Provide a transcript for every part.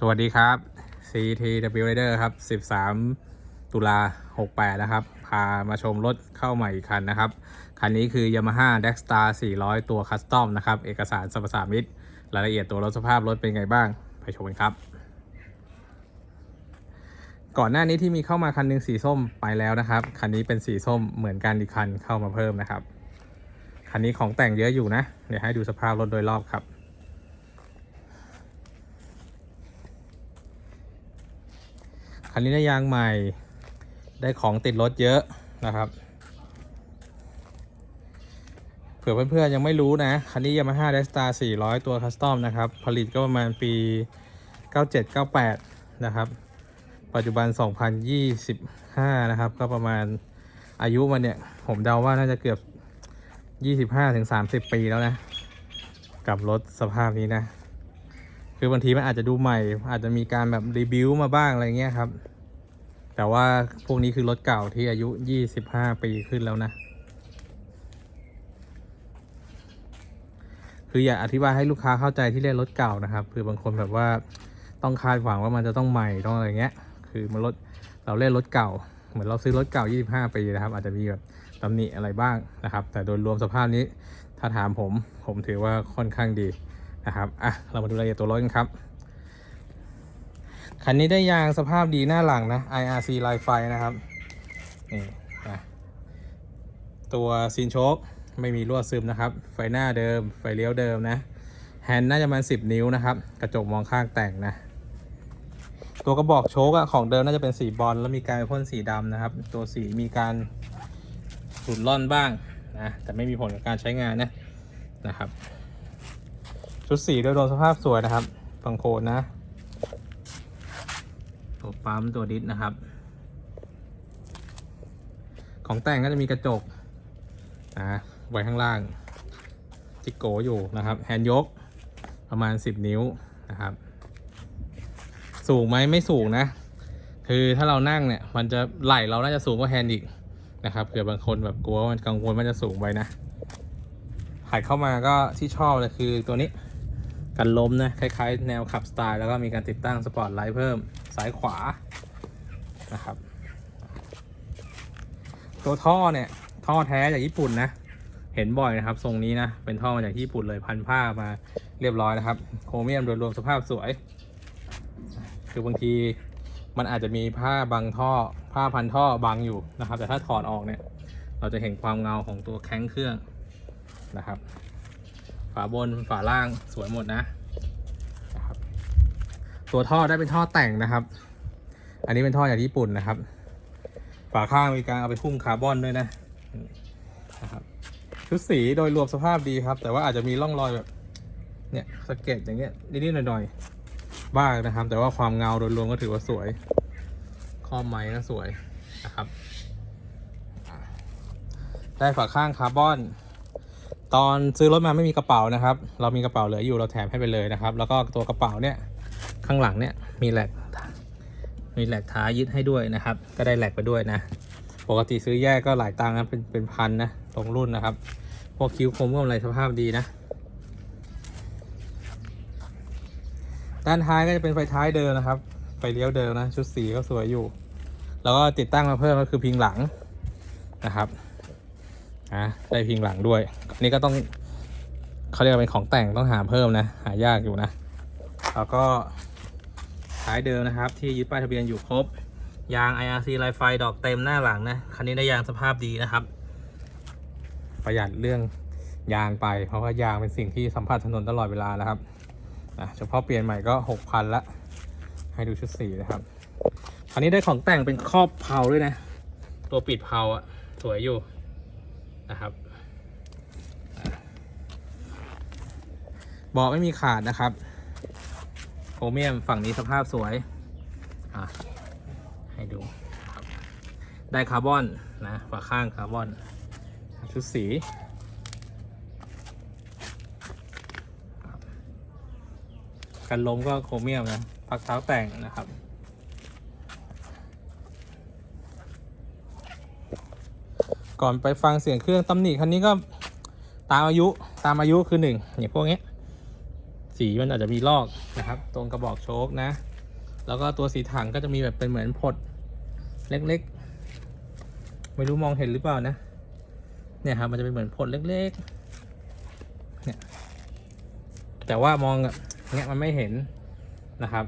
สวัสดีครับ CTW Rider ครับ 13 ตุลา 68 นะครับ พามาชมรถเข้าใหม่อีกคันนะครับ คันนี้คือ Yamaha d e x t a r 400 ตัวคัสตอมนะครับ เอกสารสรรพสามิตรายละเอียดตัวรถสภาพรถเป็นไงบ้าง ไปชมกันครับ ก่อนหน้านี้ที่มีเข้ามาคันหนึงสีส้มไปแล้วนะครับ คันนี้เป็นสีส้มเหมือนกันอีกคันเข้ามาเพิ่มนะครับ คันนี้ของแต่งเยอะอยู่นะ เดี๋ยวให้ดูสภาพรถโดยรอบครับ นนี้ได้ยางใหม่ ได้ของติดรถเยอะนะครับ เผื่อเพื่อนๆยังไม่รู้นะ คันนี้ Yamaha d e s t a r 400 ตัวคัสตอมนะครับ ผลิตก็ประมาณปี 97-98 นะครับ ปัจจุบัน 2025 นะครับ ก็ประมาณอายุมันเนี่ย ผมเดาว่าน่าจะเกือบ 25-30 ปีแล้วนะ กับรถสภาพนี้นะ คือบางทีมันอาจจะดูใหม่ อาจจะมีการแบบรีบิวมาบ้างอะไรเงี้ยครับ แต่ว่าพวกนี้คือรถเก่าที่อายุ 25 ปีขึ้นแล้วนะ คืออย่าอธิบายให้ลูกค้าเข้าใจที่เรียกรถเก่านะครับ คือบางคนแบบว่าต้องคาดหวังว่ามันจะต้องใหม่ต้องอะไรเงี้ย คือมันรถเราเล่นรถเก่า เหมือนเราซื้อรถเก่า 25 ปีนะครับ อาจจะมีแบบตำหนิอะไรบ้างนะครับ แต่โดยรวมสภาพนี้ถ้าถามผมผมถือว่าค่อนข้างดี นะครับอะเรามาดูรายละเอียดตัวรถกันครับ คันนี้ได้ยางสภาพดีหน้าหลังนะ IRC ลายไฟนะครับนี่นะตัวซีนโชคไม่มีรั่วซึมนะครับ ไฟหน้าเดิม ไฟเลี้ยวเดิมนะ แฮนด์น่าจะประมาณ10นิ้วนะครับ กระจกมองข้างแต่งนะ ตัวกระบอกโชคอะของเดิมน่าจะเป็นสีบอลแล้วมีการพ่นสีดำนะครับ ตัวสีมีการหลุดล่อนบ้างนะ แต่ไม่มีผลกับการใช้งานนะนะครับ ชุดสีโดยรวมสภาพสวยนะครับฟังโคนนะตัวปั๊มตัวดิสนะครับ ของแต่งก็จะมีกระจกนะไว้ข้างล่าง จิกโกอยู่นะครับ แฮนด์ยกประมาณ 10 นิ้วนะครับ สูงไหมไม่สูงนะ คือถ้าเรานั่งเนี่ย มันจะไหลเราน่าจะสูงกว่าแฮนด์อีกนะครับเผื่อบางคนแบบกลัวว่ามันกังวลมันจะสูงไปนะหัดเข้ามาก็ที่ชอบเลยคือตัวนี้ กันล้มนะคล้ายๆ แนวขับสไตล์แล้วก็มีการติดตั้งสปอร์ตไลท์เพิ่มซ้ายขวานะครับ ตัวท่อเนี่ยท่อแท้จากญี่ปุ่นนะ เห็นบ่อยนะครับทรงนี้นะเป็นท่อมาจากญี่ปุ่นเลยพันผ้ามาเรียบร้อยนะครับ โครเมียมโดยรวมสภาพสวย คือบางทีมันอาจจะมีผ้าบังท่อ ผ้าพันท่อบังอยู่นะครับ แต่ถ้าถอดออกเนี่ย เราจะเห็นความเงาของตัวแข้งเครื่องนะครับาบนฝาล่างสวยหมดนะนะครับ ตัวท่อได้เป็นท่อแต่งนะครับ อันนี้เป็นท่อจากญี่ปุ่นนะครับ ฝาข้างมีการเอาไปพุ่มคาร์บอนด้วยนะนะครับชุดสีโดยรวมสภาพดีครับ แต่ว่าอาจจะมีร่องรอยแบบเนี่ยสเก็ดอย่างเงี้ยนิดๆหน่อยๆบ้างนะครับ แต่ว่าความเงาโดยรวมก็ถือว่าสวยข้อไม้ก็สวยนะครับ ได้ฝาข้างคาร์บอน ตอนซื้อรถมาไม่มีกระเป๋านะครับ เรามีกระเป๋าเหลืออยู่เราแถมให้ไปเลยนะครับ แล้วก็ตัวกระเป๋าเนี่ยข้างหลังเนี่ยมีแหลกมีแหลกท้ายยึดให้ด้วยนะครับ ก็ได้แหลกไปด้วยนะ ปกติซื้อแยกก็หลายตังค์นะเป็นเป็นพันนะตรงรุ่นนะครับ พวกคิ้วคมก็อะไรสภาพดีนะ ด้านท้ายก็จะเป็นไฟท้ายเดิมนะครับ ไฟเลี้ยวเดิมนะ ชุดสีก็สวยอยู่ แล้วก็ติดตั้งมาเพิ่มก็คือพิงหลังนะครับ อะได้พิงหลังด้วยอันนี้ก็ต้องเขาเรียกว่าเป็นของแต่งต้องหาเพิ่มนะ หายากอยู่นะ แล้วก็ท้ายเดิมนะครับ ที่ยึดป้ายทะเบียนอยู่ครบ ยาง IRC ลายไฟดอกเต็มหน้าหลังนะคันนี้ได้ยางสภาพดีนะครับ ประหยัดเรื่องยางไป เพราะว่ายางเป็นสิ่งที่สัมผัสถนนตลอดเวลานะครับนะเฉพาะเปลี่ยนใหม่ก็6,000ละให้ดูชุดสีนะครับคันนี้ได้ของแต่งเป็นครอบเพลาด้วยนะ ตัวปิดเพลาอะสวยอยู่ นะครับเบาะไม่มีขาดนะครับโครเมียมฝั่งนี้สภาพสวยให้ดูได้คาร์บอนนะฝาข้างคาร์บอน ชุดสีกันลมก็โครเมียมนะพักเท้าแต่งนะครับ ก่อนไปฟังเสียงเครื่องตำหนิคันนี้ก็ตามอายุตามอายุคือหนึ่งอย่างพวกนี้สีมันอาจจะมีลอกนะครับ ตรงกระบอกโชคนะ แล้วก็ตัวสีถังก็จะมีแบบเป็นเหมือนพดเล็กๆ ไม่รู้มองเห็นหรือเปล่านะ เนี่ยครับมันจะเป็นเหมือนพดเล็กๆ เนี่ย แต่ว่ามองเงี้ยมันไม่เห็นนะครับ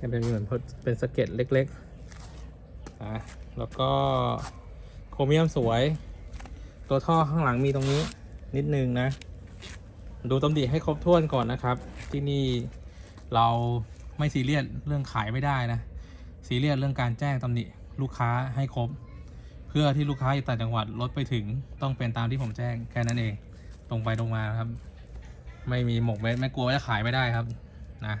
จะเป็นเหมือนเป็นสเก็ดเล็กๆอะแล้วก็ โครเมียมสวย ตัวท่อข้างหลังมีตรงนี้นิดนึงนะ ดูตำหนิให้ครบถ้วนก่อนนะครับ ที่นี่เราไม่ซีเรียสเรื่องขายไม่ได้นะ ซีเรียสเรื่องการแจ้งตำหนิลูกค้าให้ครบ เพื่อที่ลูกค้าอยู่ต่างจังหวัดรถไปถึงต้องเป็นตามที่ผมแจ้งแค่นั้นเอง ตรงไปตรงมาครับ ไม่มีหมกเม็ดไม่กลัวว่าจะขายไม่ได้ครับนะ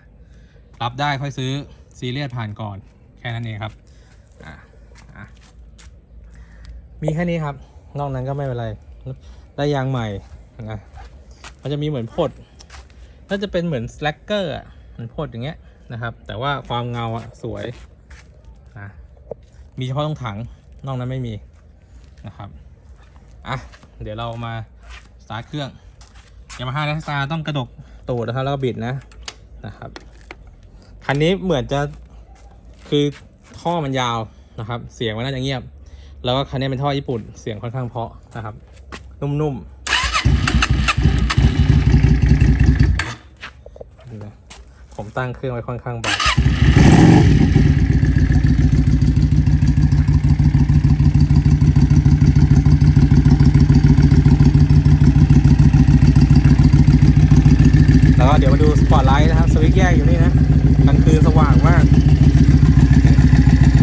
รับได้ค่อยซื้อซีเรียสผ่านก่อนแค่นั้นเองครับอะอะ มีแค่นี้ครับ นอกนั้นก็ไม่เป็นไร ได้ยางใหม่นะมันจะมีเหมือนพดน่าจะเป็นเหมือนสแลกเกอร์อะเหมือนพดอย่างเงี้ยนะครับ แต่ว่าความเงาอะสวยนะมีเฉพาะตรงถัง นอกนั้นไม่มีนะครับอะเดี๋ยวเรามาสตาร์ทเครื่องยามาฮ่าแลสตาต้องกระดกตูดนะครับแล้วก็บิดนะนะครับคันนี้เหมือนจะคือท่อมันยาวนะครับ เสียงมันน่าจะเงียบ แล้วก็คันนี้เป็นท่อญี่ปุ่นเสียงค่อนข้างเพาะนะครับ นุ่มๆนะผมตั้งเครื่องไว้ค่อนข้างเบาแล้วก็เดี๋ยวมาดูสปอตไลท์นะครับ สวิตช์แยกอยู่นี่นะกลางคืนสว่างมาก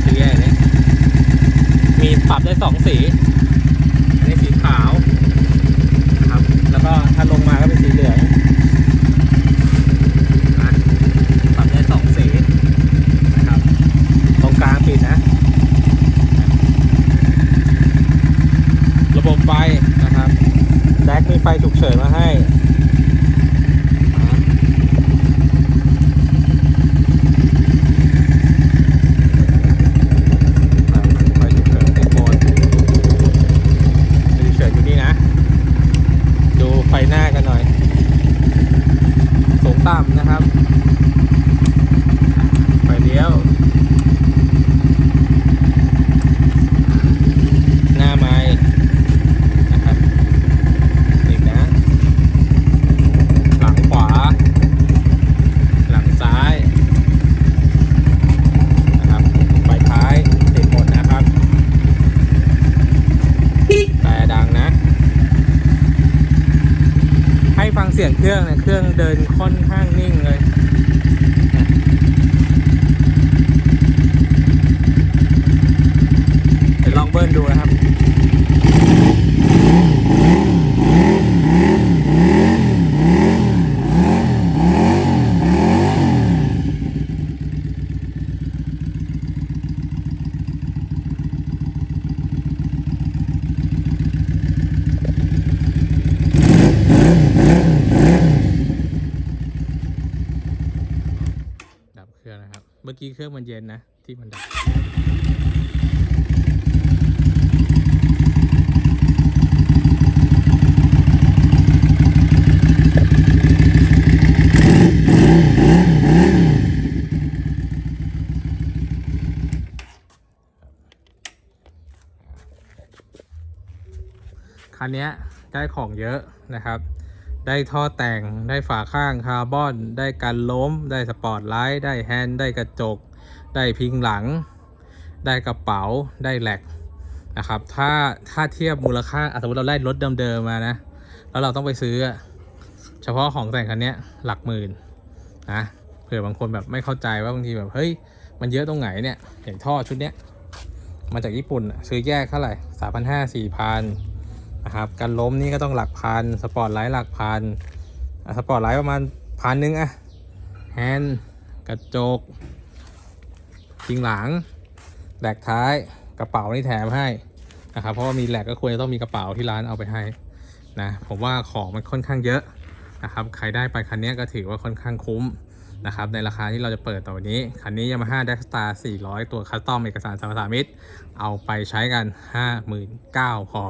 สวิตช์แยกนี้มี ปรับได้สองสีอันนี้สีขาวนะครับ แล้วก็ถ้าลงมาก็เป็นสีเหลืองนะปรับได้สองสีนะครับ ตรงกลางปิดนะ ระบบไฟนะครับ แดกมีไฟฉุกเฉินมาให้นะครับไฟฉุกเฉินติดโหมด ดูเฉยอยู่นี่นะ ดูไฟหน้ากันหน่อย สูงต่ำนะครับ ไฟเลี้ยว หน้าไม้นะครับ อีกนะ หลังขวา หลังซ้าย นะครับ ไฟท้ายติดหมดนะครับ แต่ดังนะ ให้ฟังเสียงเครื่องนะเครื่องเดินค่อนข้างนิ่งเลยนะเดี๋ยวลองเบิ้ลดูนะครับเครื่องนะครับ เมื่อ กี้เครื่องมันเย็นนะ ที่มันดับคันนี้ได้ของเยอะนะครับ ได้ท่อแต่ง ได้ฝาข้างคาร์บอน ได้กันล้ม ได้สปอร์ตไลท์ ได้แฮนด์ ได้กระจก ได้พิงหลัง ได้กระเป๋า ได้แหลกนะครับ ถ้าถ้าเทียบมูลค่าสมมติเราได้รถเดิมๆมานะ แล้วเราต้องไปซื้อ เฉพาะของแต่งคันนี้หลักหมื่นนะเผื่อบางคนแบบไม่เข้าใจว่าบางทีแบบเฮ้ยมันเยอะตรงไหนเนี่ยอย่างท่อชุดเนี้ยมาจากญี่ปุ่นซื้อแยกเท่าไหร่สามพันห้าสี่พัน นะครับการล้มนี่ก็ต้องหลักพันสปอร์ตไลท์หลักพันสปอร์ตไลท์ประมาณพันหนึ่งอะแฮนด์กระจกพิงหลังแหลกท้ายกระเป๋านี่แถมให้นะครับเพราะว่ามีแหลกก็ควรจะต้องมีกระเป๋าที่ร้านเอาไปให้นะผมว่าของมันค่อนข้างเยอะนะครับใครได้ไปคันนี้ก็ถือว่าค่อนข้างคุ้มนะครับในราคาที่เราจะเปิดต่อวันนี้ คันนี้ Yamaha d a x s t a r 400 ตัวคัสตอมเอกสารสามสามิตรเอาไปใช้กัน 59,000พอ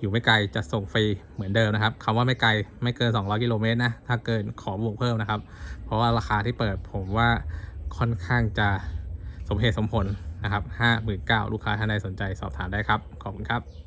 อยู่ไม่ไกลจะส่งฟรีเหมือนเดิมนะครับคำว่าไม่ไกลไม่เกิน 200กิโลเมตรนะถ้าเกินขอบวกเพิ่มนะครับ เพราะว่าราคาที่เปิดผมว่าค่อนข้างจะสมเหตุสมผลนะครับ 59,000ลูกค้าท่านใดสนใจสอบถามได้ครับ ขอบคุณครับ